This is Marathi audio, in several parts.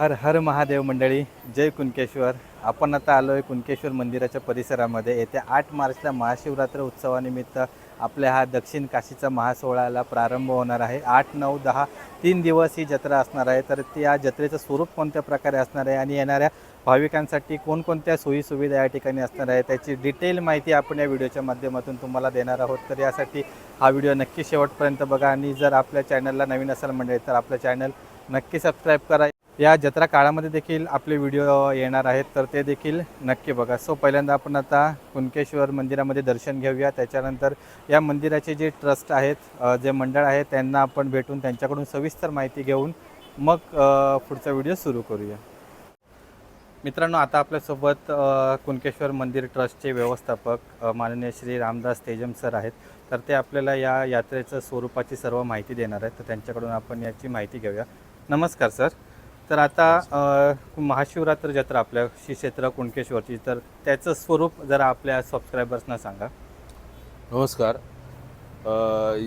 हर हर महादेव मंडळी जय कुणकेश्वर. आपण आता आलो आहे कुणकेश्वर मंदिराच्या परिसरामध्ये. येत्या आठ मार्चला महाशिवरात्र उत्सवानिमित्त आपल्या हा दक्षिण काशीचा महासोहळ्याला प्रारंभ होणार आहे. आठ नऊ दहा तीन दिवस ही जत्रा असणार आहे. तर त्या जत्रेचं स्वरूप कोणत्या प्रकारे असणार आहे आणि येणाऱ्या भाविकांसाठी कोणकोणत्या सोयीसुविधा या ठिकाणी असणार आहे त्याची डिटेल माहिती आपण या व्हिडिओच्या माध्यमातून तुम्हाला देणार आहोत. तर यासाठी हा व्हिडिओ नक्की शेवटपर्यंत बघा आणि जर आपल्या चॅनलला नवीन असाल मंडळी तर आपलं चॅनल नक्की सबस्क्राईब करा. या जत्रा काळामध्ये देखील आपले व्हिडिओ येणार आहेत तर ते देखील नक्की बघा. सो पहिल्यांदा आपण आता कुणकेश्वर मंदिरामध्ये दर्शन घेऊया. त्याच्यानंतर या मंदिराचे जे ट्रस्ट आहेत जे मंडळ आहे त्यांना आपण भेटून त्यांच्याकडून सविस्तर माहिती घेऊन मग पुढचा व्हिडिओ सुरू करूया. मित्रांनो आता आपल्यासोबत कुणकेश्वर मंदिर ट्रस्टचे व्यवस्थापक माननीय श्री रामदास तेजम सर आहेत. तर ते आपल्याला या यात्रेचं स्वरूपाची सर्व माहिती देणार आहेत. तर त्यांच्याकडून आपण याची माहिती घेऊया. नमस्कार सर. तर आता महाशिवरात्र जत्रा आपल्या श्री क्षेत्र कुणकेश्वरची तर त्याचं स्वरूप जरा आपल्या सबस्क्रायबर्सना सांगा. नमस्कार.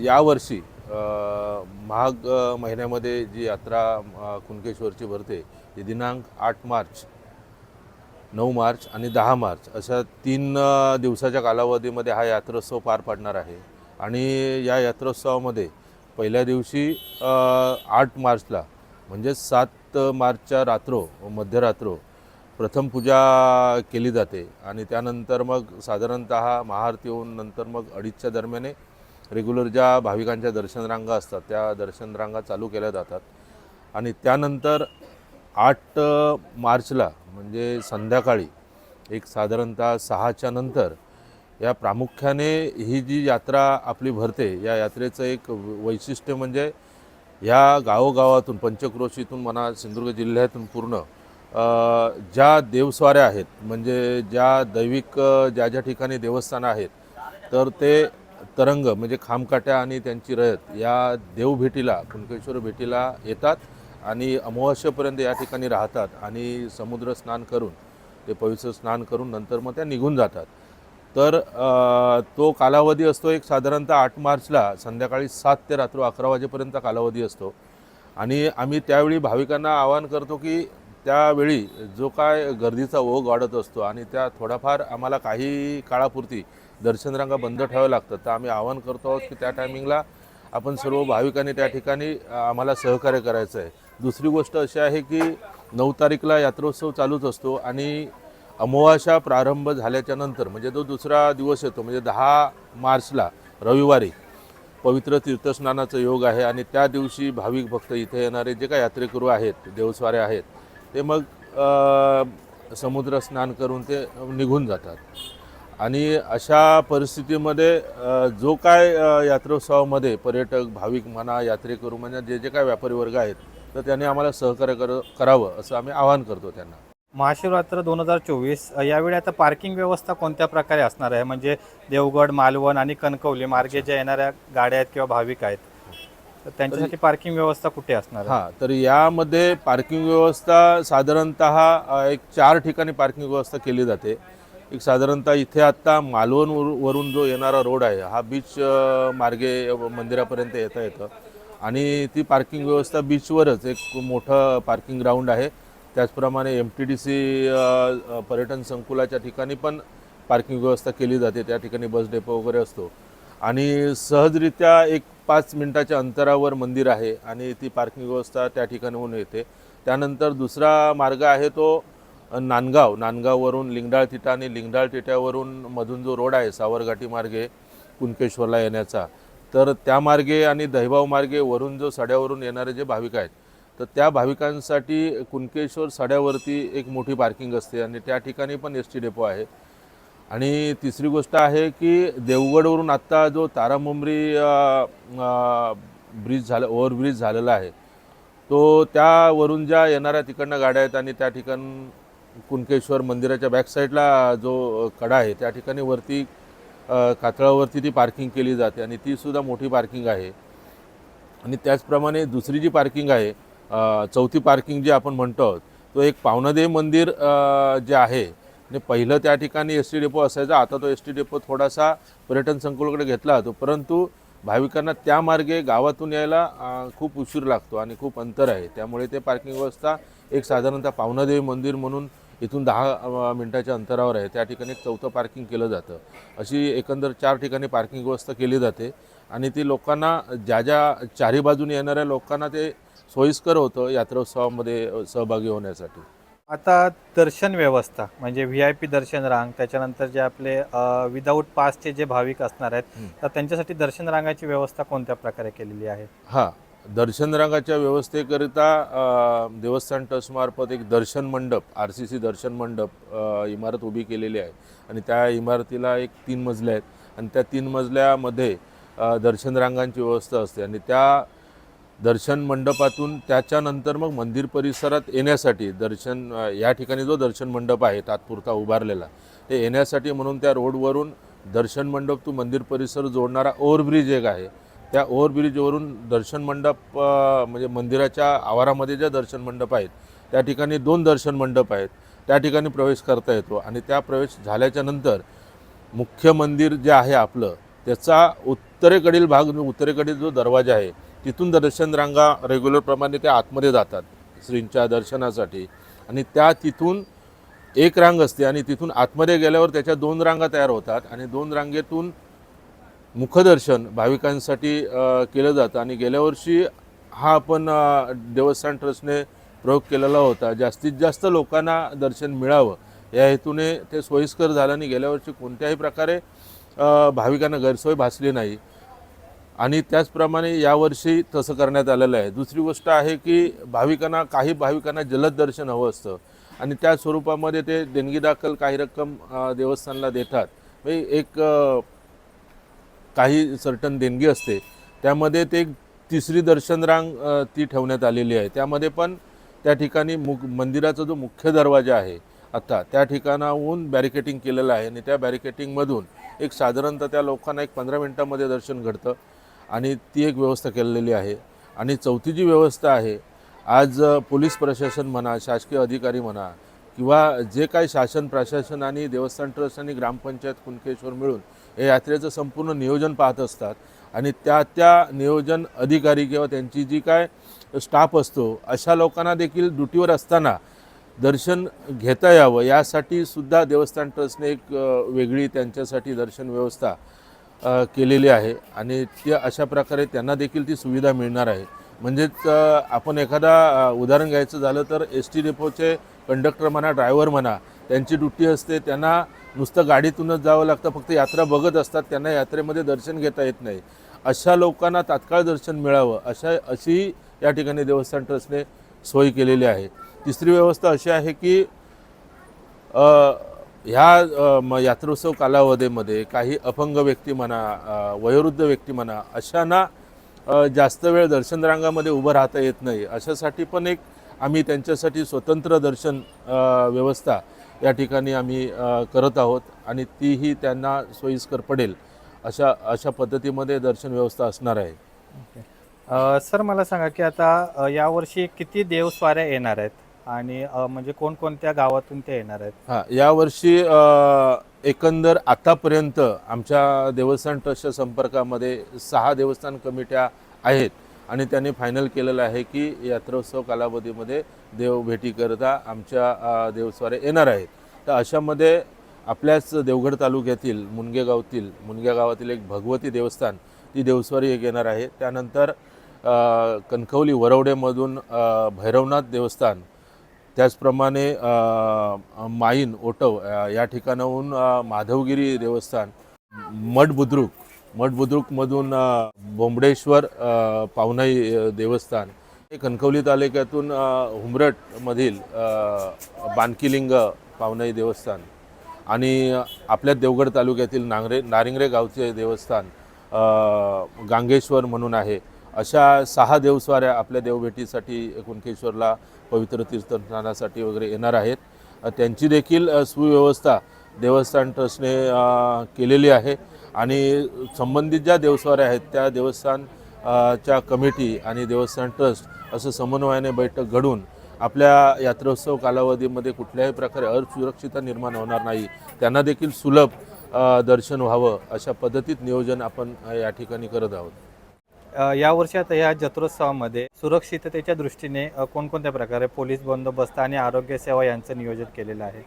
यावर्षी माघ महिन्यामध्ये जी यात्रा कुणकेश्वरची भरते ती दिनांक आठ मार्च नऊ मार्च आणि दहा मार्च अशा तीन दिवसाच्या कालावधीमध्ये हा यात्रोत्सव पार पाडणार आहे. आणि या यात्रोत्सवामध्ये पहिल्या दिवशी आठ मार्चला म्हणजे सात मार्चच्या रात्रो मध्यरात्रो प्रथम पूजा केली जाते. आणि त्यानंतर मग साधारणत महाआरती होऊन नंतर मग अडीचच्या दरम्याने रेग्युलर ज्या भाविकांच्या दर्शन रांगा असतात त्या दर्शन रांगा चालू केल्या जातात. आणि त्यानंतर आठ मार्चला म्हणजे संध्याकाळी एक साधारणतः सहाच्या नंतर या प्रामुख्याने ही जी यात्रा आपली भरते या यात्रेचं एक वैशिष्ट्य म्हणजे ह्या गावोगावातून पंचक्रोशीतून म्हणा सिंधुदुर्ग जिल्ह्यातून पूर्ण ज्या देवस्वाऱ्या आहेत म्हणजे ज्या दैविक ज्या ज्या ठिकाणी देवस्थानं आहेत तर ते तरंग म्हणजे खामकाट्या आणि त्यांची रयत या देवभेटीला कुणकेश्वर भेटीला येतात आणि अमावस्येपर्यंत या ठिकाणी राहतात आणि समुद्र स्नान करून ते पवित्र स्नान करून नंतर मग त्या निघून जातात. तर तो कालावधी असतो एक साधारणतः आठ मार्चला संध्याकाळी सात ते रात्र अकरा वाजेपर्यंत कालावधी असतो. आणि आम्ही त्यावेळी भाविकांना आवाहन करतो की त्यावेळी जो काय गर्दीचा ओघ वाढत असतो आणि त्या थोडाफार आम्हाला काही काळापुरती दर्शनरांगा बंद ठेवाव्या लागतात. तर आम्ही आवाहन करतो आहोत की त्या टायमिंगला आपण सर्व भाविकांनी त्या ठिकाणी आम्हाला सहकार्य करायचं आहे दुसरी गोष्ट अशी आहे की नऊ तारीखला यात्रोत्सव चालूच असतो आणि अमावास्या प्रारंभ झाल्याच्यानंतर म्हणजे जो दुसरा दिवस येतो म्हणजे दहा मार्चला रविवारी पवित्र तीर्थस्नानाचा योग आहे आणि त्या दिवशी भाविक भक्त इथे येणारे जे काय यात्रेकरू आहेत देवस्वारे आहेत ते मग समुद्र स्नान करून ते निघून जातात. आणि अशा परिस्थितीमध्ये जो काय यात्रोत्सवामध्ये पर्यटक भाविक म्हणा यात्रेकरू म्हणजे जे जे काय व्यापारी वर्ग आहेत तर त्यांनी आम्हाला सहकार्य कर करावं असं आम्ही आवाहन करतो त्यांना. महाशिवरात्र दोन हजार चोवीस यावेळी आता पार्किंग व्यवस्था कोणत्या प्रकारे असणार आहे? म्हणजे देवगड मालवण आणि कणकवली मार्गे ज्या येणाऱ्या गाड्या आहेत किंवा भाविक आहेत तर त्यांच्यासाठी पार्किंग व्यवस्था कुठे असणार आहे? हां तर यामध्ये पार्किंग व्यवस्था साधारणतः अ, एक चार ठिकाणी पार्किंग व्यवस्था केली जाते. एक साधारणतः इथे आत्ता मालवण वर- वरून जो येणारा रोड आहे हा बीच अ, मार्गे मंदिरापर्यंत येता येतं. आणि ती पार्किंग व्यवस्था बीचवरच एक मोठं पार्किंग ग्राउंड आहे. त्याचप्रमाणे एम टी डी सी पर्यटन संकुलाच्या ठिकाणी पण पार्किंग व्यवस्था केली जाते. त्या ठिकाणी बस डेपो वगैरे असतो. आणि सहजरित्या एक पाच मिनटाच्या अंतरावर मंदिर आहे आणि ती पार्किंग व्यवस्था त्या ठिकाणाहून येते. त्यानंतर दुसरा मार्ग आहे तो नांदगाव. नांदगाववरून लिंगडाळ तिटा आणि लिंगडाळ तिट्यावरून मधून जो रोड आहे सावरघाटी मार्गे कुणकेश्वरला येण्याचा. तर त्या मार्गे आणि दहिभाव मार्गे वरून जो सड्यावरून येणारे जे भाविक आहेत तर त्या भाविकांसाठी कुणकेश्वर सड्यावरती एक मोठी पार्किंग असते आणि त्या ठिकाणी पण एस टी डेपो आहे. आणि तिसरी गोष्ट आहे की देवगडवरून आत्ता जो तारामुंबरी ब्रिज झाला ओव्हरब्रिज झालेला आहे तो त्यावरून ज्या येणाऱ्या तिकडनं गाड्या आहेत आणि त्या ठिकाण कुणकेश्वर मंदिराच्या बॅकसाईडला जो कडा आहे त्या ठिकाणी वरती कातळावरती ती पार्किंग केली जाते आणि तीसुद्धा मोठी पार्किंग आहे. आणि त्याचप्रमाणे दुसरी जी पार्किंग आहे चौथी पार्किंग जी आपण म्हणतो आहोत तो एक पावनादेव मंदिर जे आहे म्हणजे पहिलं त्या ठिकाणी एस टी डेपो असायचा आता तो एस टी डेपो थोडासा पर्यटन संकुलाकडे घेतला जातो परंतु भाविकांना त्या मार्गे गावातून यायला खूप उशीर लागतो आणि खूप अंतर आहे. त्यामुळे ते पार्किंग व्यवस्था एक साधारणतः पावनादेवी मंदिर म्हणून इथून दहा मिनटाच्या अंतरावर आहे. त्या ठिकाणी एक चौथं पार्किंग केलं जातं. अशी एकंदर चार ठिकाणी पार्किंग व्यवस्था केली जाते आणि ती लोकांना ज्या ज्या चारी बाजूने येणाऱ्या लोकांना ते सोयीस्कर होतं यात्रोत्सवामध्ये सहभागी होण्यासाठी. आता दर्शन व्यवस्था म्हणजे व्ही आय पी दर्शन रांग त्याच्यानंतर जे आपले विदाऊट पासचे जे भाविक असणार आहेत. तर त्यांच्यासाठी दर्शन रांगाची व्यवस्था कोणत्या प्रकारे केलेली आहे? हां दर्शन रांगाच्या व्यवस्थेकरिता देवस्थान ट्रस्टमार्फत एक दर्शन मंडप आर सी सी दर्शन मंडप इमारत उभी केलेली आहे. आणि त्या इमारतीला एक तीन मजले आहेत. आणि त्या तीन मजल्यामध्ये दर्शन रांगांची व्यवस्था असते. आणि त्या दर्शन मंडपातून त्याच्यानंतर मग मंदिर परिसरात येण्यासाठी दर्शन या ठिकाणी जो दर्शन मंडप आहे तात्पुरता उभारलेला ते येण्यासाठी म्हणून त्या रोडवरून दर्शन मंडप टू मंदिर परिसर जोडणारा ओव्हरब्रिज एक आहे. त्या ओव्हरब्रिजवरून दर्शन मंडप म्हणजे मंदिराच्या आवारामध्ये ज्या दर्शन मंडप आहेत त्या ठिकाणी दोन दर्शन मंडप आहेत त्या ठिकाणी प्रवेश करता येतो आणि त्या प्रवेश झाल्याच्यानंतर मुख्य मंदिर जे आहे आपलं त्याचा उत्तरेकडील भाग उत्तरेकडील जो दरवाजा आहे तिथून दर्शन रांगा रेग्युलरप्रमाणे त्या आतमध्ये जातात श्रींच्या दर्शनासाठी. आणि त्या तिथून एक रांग असते आणि तिथून आतमध्ये गेल्यावर त्याच्या दोन रांगा तयार होतात आणि दोन रांगेतून मुखदर्शन भाविकांसाठी केलं जातं. आणि गेल्या वर्षी हा आपण देवस्थान ट्रस्टने प्रयोग केलेला होता. जास्तीत जास्त लोकांना दर्शन मिळावं. या हेतूने ते सोयीस्कर झालं आणि गेल्या वर्षी कोणत्याही प्रकारे भाविकांना गैरसोय भासली नाही. आणि त्याचप्रमाणे यावर्षी तसं करण्यात आलेलं आहे. दुसरी गोष्ट आहे की भाविकांना काही भाविकांना जलद दर्शन हवं असतं. आणि त्या स्वरूपामध्ये ते देणगी दाखल काही रक्कम देवस्थानला देतात. म्हणजे एक काही सर्टन देणगी असते. त्यामध्ये ते एक तिसरी दर्शन रांग ती ठेवण्यात आलेली आहे. त्यामध्ये पण त्या ठिकाणी मुख मंदिराचा जो मुख्य दरवाजा आहे आत्ता त्या ठिकाणाहून बॅरिकेटिंग केलेलं आहे. आणि त्या बॅरिकेटिंगमधून एक साधारणतः त्या लोकांना एक पंधरा मिनटामध्ये दर्शन घडतं. आणि ती एक व्यवस्था केलेली आहे. आणि चौथी जी व्यवस्था आहे आज पोलीस प्रशासन म्हणा शासकीय अधिकारी म्हणा किंवा जे काही शासन प्रशासन आणि देवस्थान ट्रस्ट आणि ग्रामपंचायत कुणकेश्वर मिळून हे यात्रेचं संपूर्ण नियोजन पाहत असतात आणि त्या त्या नियोजन अधिकारी किंवा त्यांची जी काय स्टाफ असतो अशा लोकांना देखील ड्युटीवर असताना दर्शन घेता यावं. यासाठी सुद्धा देवस्थान ट्रस्टने एक वेगळी त्यांच्यासाठी दर्शन व्यवस्था केलेली आहे आणि ते अशा प्रकारे त्यांना देखील ती सुविधा मिळणार आहे. म्हणजेच आपण एखादा उदाहरण घ्यायचं झालं तर एस टी डेपोचे कंडक्टर म्हणा ड्रायव्हर म्हणा त्यांची ड्युटी असते. त्यांना नुसतं गाडीतूनच जावं लागतं फक्त यात्रा बघत असतात. त्यांना यात्रेमध्ये दर्शन घेता येत नाही. अशा लोकांना तात्काळ दर्शन मिळावं अशा अशी या ठिकाणी देवस्थान ट्रस्टने सोय केलेली आहे. तिसरी व्यवस्था अशी आहे की ह्या म यात्रोत्सव कालावधीमध्ये काही अपंग व्यक्ती म्हणा वयोवृद्ध व्यक्ती म्हणा अशांना जास्त वेळ दर्शन रांगामध्ये उभं राहता येत नाही. अशासाठी पण एक आम्ही त्यांच्यासाठी स्वतंत्र दर्शन व्यवस्था या ठिकाणी आम्ही करत आहोत आणि तीही त्यांना सोयीस्कर पडेल अशा अशा पद्धतीमध्ये दर्शन व्यवस्था असणार आहे. सर मला सांगा की आता यावर्षी किती देवस्वाऱ्या येणार आहेत? आणि अ, म्हणजे कोणकोणत्या गावातून ते येणार आहेत? हां यावर्षी अ, एकंदर आतापर्यंत आमच्या देवस्थान ट्रस्टच्या संपर्कामध्ये सहा देवस्थान कमिट्या आहेत आणि त्यांनी फायनल केलेलं आहे की यात्रोत्सव कालावधीमध्ये देव भेटीकरता आमच्या अ, देवस्वारे येणार आहेत. तर अशामध्ये आपल्याच देवगड तालुक्यातील मुनगे गावातील मुनग्या गावातील एक भगवती देवस्थान ती देवस्वारी एक येणार आहे. त्यानंतर अ, कणकवली वरवडेमधून अ, भैरवनाथ देवस्थान त्याचप्रमाणे माईन ओटव या ठिकाणाहून माधवगिरी देवस्थान मठबुद्रुक मठबुद्रुकमधून बोंबडेश्वर पाहुणाई पावनाई देवस्थान हे कणकवली तालुक्यातून हुमरटमधील हुंबरटमधील बानकीलिंग पावनाई देवस्थान आणि आपल्या देवगड तालुक्यातील नांगरे नारिंगरे गावचे देवस्थान गांगेश्वर म्हणून आहे. अशा सहा देवस्वाऱ्या आपल्या देवभेटीसाठी कुणकेश्वरला पवित्र तीर्थस्थानासाठी वगैरे येणार आहेत. त्यांची देखील सुव्यवस्था देवस्थान ट्रस्टने केलेली आहे. आणि संबंधित ज्या देवस्वाऱ्या आहेत त्या देवस्थान च्या कमिटी आणि देवस्थान ट्रस्ट असं समन्वयाने बैठक घडून आपल्या यात्रोत्सव कालावधीमध्ये कुठल्याही प्रकारे असुरक्षितता निर्माण होणार नाही त्यांना देखील सुलभ दर्शन व्हावं अशा पद्धतीत नियोजन आपण या ठिकाणी करत आहोत. या वर्षात आता या जत्रोत्सवामध्ये सुरक्षिततेच्या दृष्टीने कोणकोणत्या प्रकारे पोलीस बंदोबस्त आणि आरोग्य सेवा यांचं नियोजन केलेलं आहे?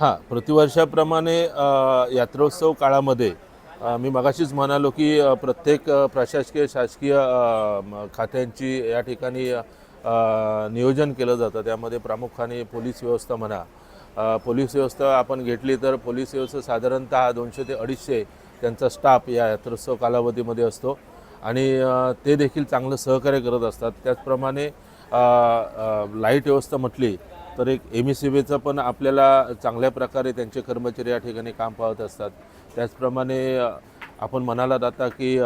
हां प्रतिवर्षाप्रमाणे यात्रोत्सव काळामध्ये मी मगाशीच म्हणालो की प्रत्येक प्रशासकीय शासकीय खात्यांची या ठिकाणी नियोजन केलं जातं. त्यामध्ये प्रामुख्याने पोलीस व्यवस्था म्हणा पोलीस व्यवस्था आपण घेतली तर पोलीस व्यवस्था साधारणतः दोनशे ते अडीचशे त्यांचा स्टाफ या यात्रोत्सव कालावधीमध्ये असतो. आणि ते देखील चांगलं सहकार्य करत असतात. त्याचप्रमाणे लाइट व्यवस्था म्हटली तर एक एम ई सी बीचं पण आपल्याला चांगल्या प्रकारे त्यांचे कर्मचारी या ठिकाणी काम पाहत असतात. त्याचप्रमाणे आपण म्हणाला जाता की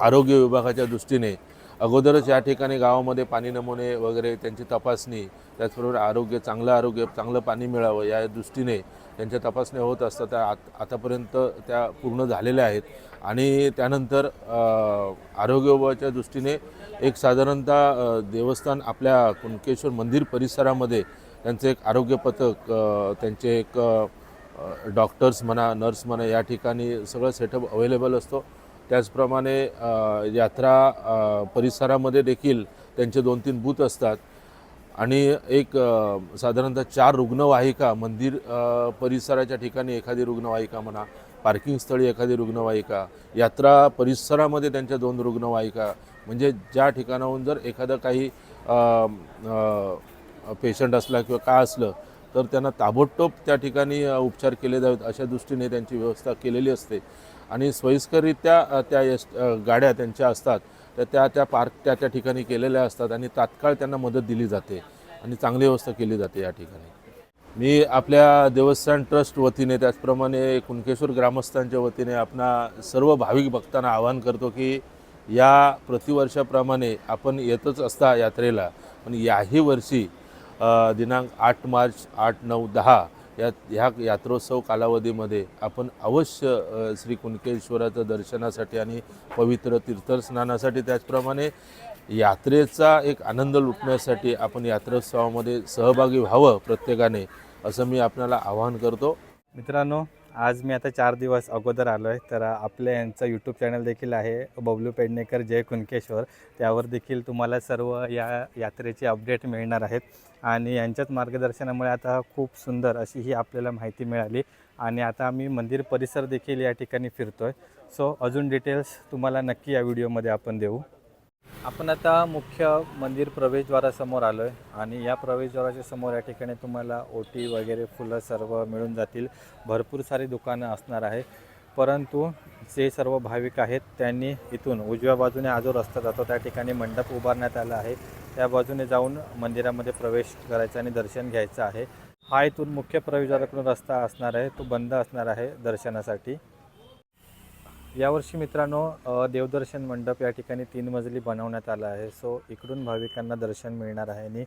आरोग्य विभागाच्या दृष्टीने अगोदरच या ठिकाणी गावामध्ये पाणी नमुने वगैरे त्यांची तपासणी त्याचबरोबर आरोग्य चांगलं आरोग्य चांगलं पाणी मिळावं या दृष्टीने त्यांच्या तपासण्या होत असतात. त्या आत आतापर्यंत त्या पूर्ण झालेल्या आहेत. आणि त्यानंतर आरोग्य विभागाच्या दृष्टीने एक साधारणतः देवस्थान आपल्या कुणकेश्वर मंदिर परिसरामध्ये त्यांचं एक आरोग्य पथक त्यांचे एक डॉक्टर्स म्हणा नर्स म्हणा या ठिकाणी सगळं सेटअप अवेलेबल असतो. त्याचप्रमाणे यात्रा परिसरामध्ये देखील त्यांचे दोन तीन बूथ असतात. आणि एक साधारणतः चार रुग्णवाहिका मंदिर परिसराच्या ठिकाणी एखादी रुग्णवाहिका म्हणा पार्किंग स्थळी एखादी रुग्णवाहिका यात्रा परिसरामध्ये त्यांच्या दोन रुग्णवाहिका म्हणजे ज्या ठिकाणाहून जर एखादं काही पेशंट असला किंवा काय असलं तर त्यांना ताबडतोब त्या ठिकाणी उपचार केले जावेत अशा दृष्टीने त्यांची व्यवस्था केलेली असते. आणि सोयीस्कररित्या त्या यश गाड्या त्यांच्या असतात. तर त्या त्या पार्क त्या त्या ठिकाणी केलेल्या असतात आणि तात्काळ त्यांना मदत दिली जाते आणि चांगली व्यवस्था केली जाते या ठिकाणी. मी आपल्या देवस्थान ट्रस्ट वतीने त्याचप्रमाणे कुणकेश्वर ग्रामस्थांच्या वतीने आपणा सर्व भाविक भक्तांना आवाहन करतो की या प्रतिवर्षाप्रमाणे आपण येतच असता यात्रेला. पण याही वर्षी दिनांक आठ मार्च आठ नऊ दहा या ह्या यात्रोत्सव कालावधीमध्ये आपण अवश्य श्री कुणकेश्वराचं दर्शनासाठी आणि पवित्र तीर्थस्नानासाठी त्याचप्रमाणे यात्रेचा एक आनंद लुटण्यासाठी आपण यात्रोत्सवामध्ये सहभागी व्हावं प्रत्येकाने असं मी आपल्याला आवाहन करतो. मित्रांनो आज मी आता चार दिवस अगोदर आलो आहे तर आपल्या यांचं यूट्यूब चॅनल देखील आहे बबलू पेडणेकर जय कुणकेश्वर त्यावर देखील तुम्हाला सर्व या यात्रेचे अपडेट मिळणार आहेत. आणि यांच्याच मार्गदर्शनामुळे आता खूप सुंदर अशी ही आपल्याला माहिती मिळाली. आणि आता आम्ही मंदिर परिसर देखील या ठिकाणी फिरतो आहे सो अजून डिटेल्स तुम्हाला नक्की या व्हिडिओमध्ये आपण देऊ. आपण आता मुख्य मंदिर प्रवेशद्वारासमोर आलो आहे आणि या प्रवेशद्वाराच्या समोर या ठिकाणी तुम्हाला ओटी वगैरे फुलं सर्व मिळून जातील. भरपूर सारी दुकानं असणार आहे. परंतु जे सर्व भाविक आहेत त्यांनी इथून उजव्या बाजूने हा जो रस्ता जातो. त्या ठिकाणी मंडप उभारण्यात आला आहे. त्या बाजूने जाऊन मंदिरामध्ये प्रवेश करायचा आणि दर्शन घ्यायचं आहे. हा इथून मुख्य प्रवेशद्वाराकडून रस्ता असणार आहे. तो बंद असणार आहे दर्शनासाठी. यावर्षी मित्रांनो देवदर्शन मंडप या ठिकाणी तीन मजली बनवण्यात आला आहे. सो इकडून भाविकांना दर्शन मिळणार आहे आणि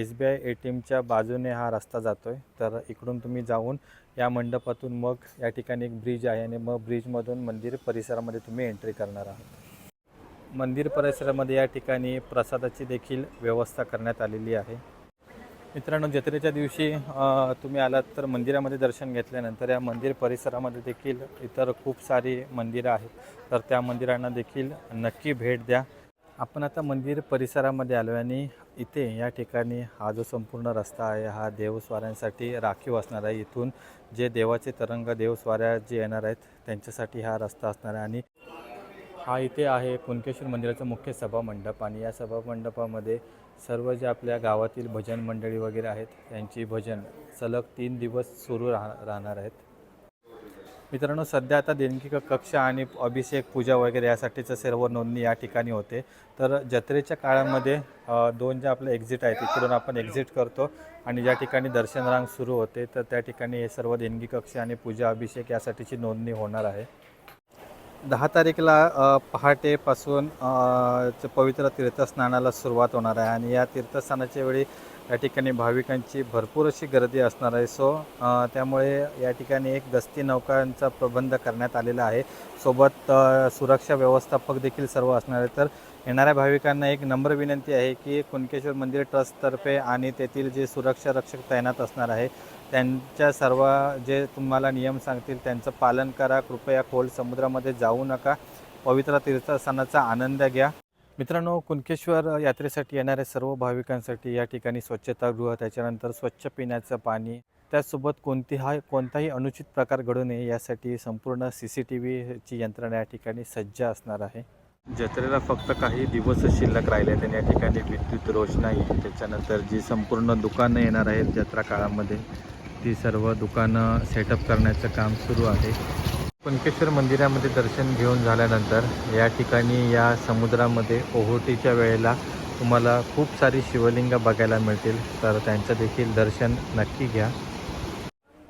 S B I A T एमच्या बाजूने हा रस्ता जातो आहे तर इकडून तुम्ही जाऊन या मंडपातून मग या ठिकाणी एक ब्रिज आहे आणि मग ब्रिजमधून मंदिर परिसरामध्ये तुम्ही एंट्री करणार आहात. मंदिर परिसरामध्ये या ठिकाणी प्रसादाची देखील व्यवस्था करण्यात आलेली आहे. मित्रांनो जत्रेच्या दिवशी तुम्ही आलात तर मंदिरामध्ये दर्शन घेतल्यानंतर या मंदिर परिसरामध्ये देखील इतर खूप सारी मंदिरं आहेत. तर त्या मंदिरांना देखील नक्की भेट द्या. आपण आता मंदिर परिसरामध्ये आलो आणि इथे या ठिकाणी हा जो संपूर्ण रस्ता आहे हा देवस्वाऱ्यांसाठी राखीव असणार आहे. इथून जे देवाचे तरंग देवस्वाऱ्या जे येणार आहेत त्यांच्यासाठी हा रस्ता असणार आहे. आणि हा इथे आहे पुनकेश्वर मंदिराचा मुख्य सभामंडप. आणि या सभामंडपामध्ये सर्व जे आपल्या गावातील भजन मंडळी वगैरे आहेत त्यांची भजन सलग तीन दिवस सुरू राह राहणार आहेत. मित्रांनो सध्या आता देणगी क- कक्ष आणि अभिषेक पूजा वगैरे यासाठीचं सर्व नोंदणी या ठिकाणी होते. तर जत्रेच्या काळामध्ये दोन ज्या आपल्या एक्झिट आहेत तिकडून आपण एक्झिट करतो आणि ज्या ठिकाणी दर्शन रांग सुरू होते तर त्या ठिकाणी हे सर्व देणगी कक्ष आणि पूजा अभिषेक यासाठीची नोंदणी होणार आहे. दहा तारीखला पहाटेपासून च- पवित्र तीर्थस्नानाला सुरुवात होणार आहे आणि या तीर्थस्नानाच्या वेळी या ठिकाणी भाविकांची भरपूर अशी गर्दी असणार आहे. सो त्यामुळे या ठिकाणी एक गस्ती नौकांचा प्रबंध करण्यात आलेला आहे. सोबत सुरक्षा व्यवस्थापक देखील सर्व असणार आहे तर येणाऱ्या भाविकांना एक नम्र विनंती आहे की कुणकेश्वर मंदिर ट्रस्टतर्फे आणि तेथील जे सुरक्षा रक्षक तैनात असणार आहे त्यांच्या सर्व जे तुम्हाला नियम सांगतील त्यांचं पालन करा. कृपया खोल समुद्रामध्ये जाऊ नका. पवित्र तीर्थस्थानाचा आनंद घ्या. मित्रांनो कुणकेश्वर यात्रेसाठी येणाऱ्या सर्व भाविकांसाठी या ठिकाणी स्वच्छतागृह त्याच्यानंतर स्वच्छ पिण्याचं पाणी त्याचसोबत कोणतीहा कोणताही अनुचित प्रकार घडू नये यासाठी संपूर्ण सी सी टी व्हीची यंत्रणा या ठिकाणी सज्ज असणार आहे. जत्रेला फक्त काही दिवस शिल्लक राहिले आहेत आणि या ठिकाणी विद्युत रोषणाई त्याच्यानंतर जी संपूर्ण दुकानं येणार आहेत जत्रा काळामध्ये ती सर्व दुकानं सेटअप करण्याचं काम सुरू आहे. कुणकेश्वर मंदिरामध्ये दर्शन घेऊन झाल्यानंतर या ठिकाणी या समुद्रामध्ये ओहोटीच्या वेळेला तुम्हाला खूप सारी शिवलिंग बघायला मिळतील. तर त्यांचं देखील दर्शन नक्की घ्या.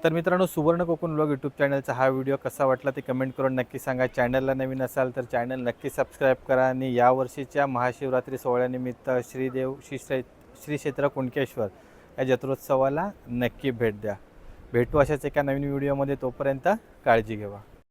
तर मित्रांनो सुवर्ण कोकण लोक यूट्यूब चॅनलचा हा व्हिडिओ कसा वाटला ते कमेंट करून नक्की सांगा. चॅनलला नवीन असाल तर चॅनल नक्की सबस्क्राईब करा आणि यावर्षीच्या महाशिवरात्री सोहळ्यानिमित्त श्रीदेव श्री श्री क्षेत्र कुणकेश्वर. या जत्रोत्सवाला नक्की भेट द्या. भेटू अशाच एका नवीन व्हिडिओमध्ये तोपर्यंत काळजी घेवा.